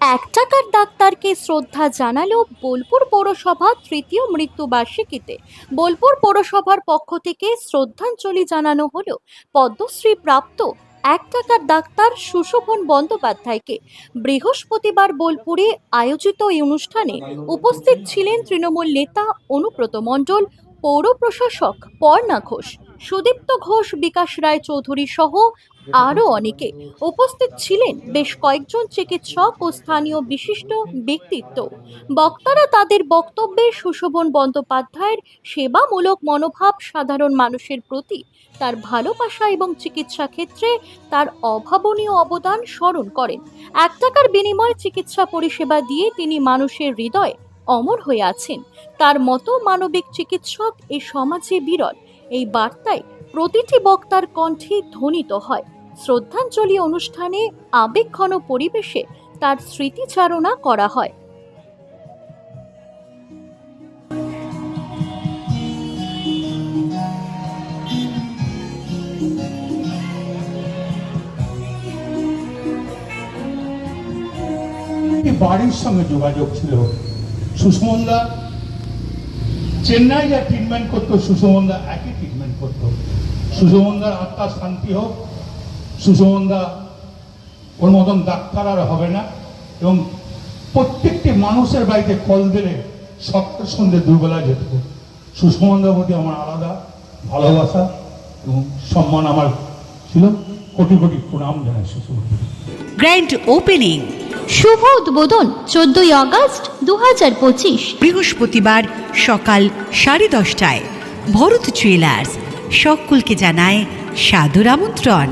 এক টাকার ডাক্তারকে শ্রদ্ধা জানালো বোলপুর পৌরসভা তৃতীয় মৃত্যুবার্ষিকীতে। বোলপুর পৌরসভার পক্ষ থেকে শ্রদ্ধাঞ্জলি জানানো হলো পদ্মশ্রী প্রাপ্ত এক টাকার ডাক্তার সুশোভন বন্দ্যোপাধ্যায়কে। বৃহস্পতিবার বোলপুরে আয়োজিত এই অনুষ্ঠানে উপস্থিত ছিলেন তৃণমূল নেতা অনুব্রত মণ্ডল, পৌর প্রশাসক পর্ণা ঘোষ, সুদীপ্ত ঘোষ, বিকাশ রায় চৌধুরী সহ আরও অনেকে উপস্থিত ছিলেন। বেশ কয়েকজন চিকিৎসক ও স্থানীয় বিশিষ্ট ব্যক্তিত্ব। বক্তারা তাদের বক্তব্যে সুশোভন বন্দ্যোপাধ্যায়ের সেবামূলক মনোভাব সাধারণ মানুষের প্রতি তার ভালোবাসা এবং চিকিৎসা ক্ষেত্রে তার অভাবনীয় অবদান স্মরণ করেন। এক টাকার বিনিময়ে চিকিৎসা পরিষেবা দিয়ে তিনি মানুষের হৃদয়ে অমর হয়ে আছেন। তার মতো মানবিক চিকিৎসক এই সমাজে বিরল। এই বার্তায় প্রতিটি বক্তার কণ্ঠে ধ্বনিত হয়। শ্রদ্ধাঞ্জলি অনুষ্ঠানে আবেগঘন পরিবেশে তার স্মৃতিচারণা করা হয়। বাড়ির সঙ্গে যোগাযোগ ছিল। সুষমন্দা চেন্নাই যা ট্রিটমেন্ট করতো, সুষমন্দা একই ট্রিটমেন্ট করতো। সুষমন্দার আত্মা শান্তি হোক সুষমন্দা ওর মতন ডাক্তার আর হবে না এবং প্রত্যেকটি মানুষের বাড়িতে কল দিলে সপ্তাহ সন্ধ্যে দুবেলা যেত সুষমন্দার প্রতি আমার আলাদা ভালোবাসা এবং সম্মান আমার ছিল। কোটি কোটি প্রণাম জানাই সুষমন্দা গ্র্যান্ড ওপেনিং। শুভ উদ্বোধন চোদ্দই আগস্ট দু হাজার পঁচিশ। বৃহস্পতিবার সকাল সাড়ে দশটায়। ভরত জুয়েলার্স সকলকে জানায় সাদর আমন্ত্রণ।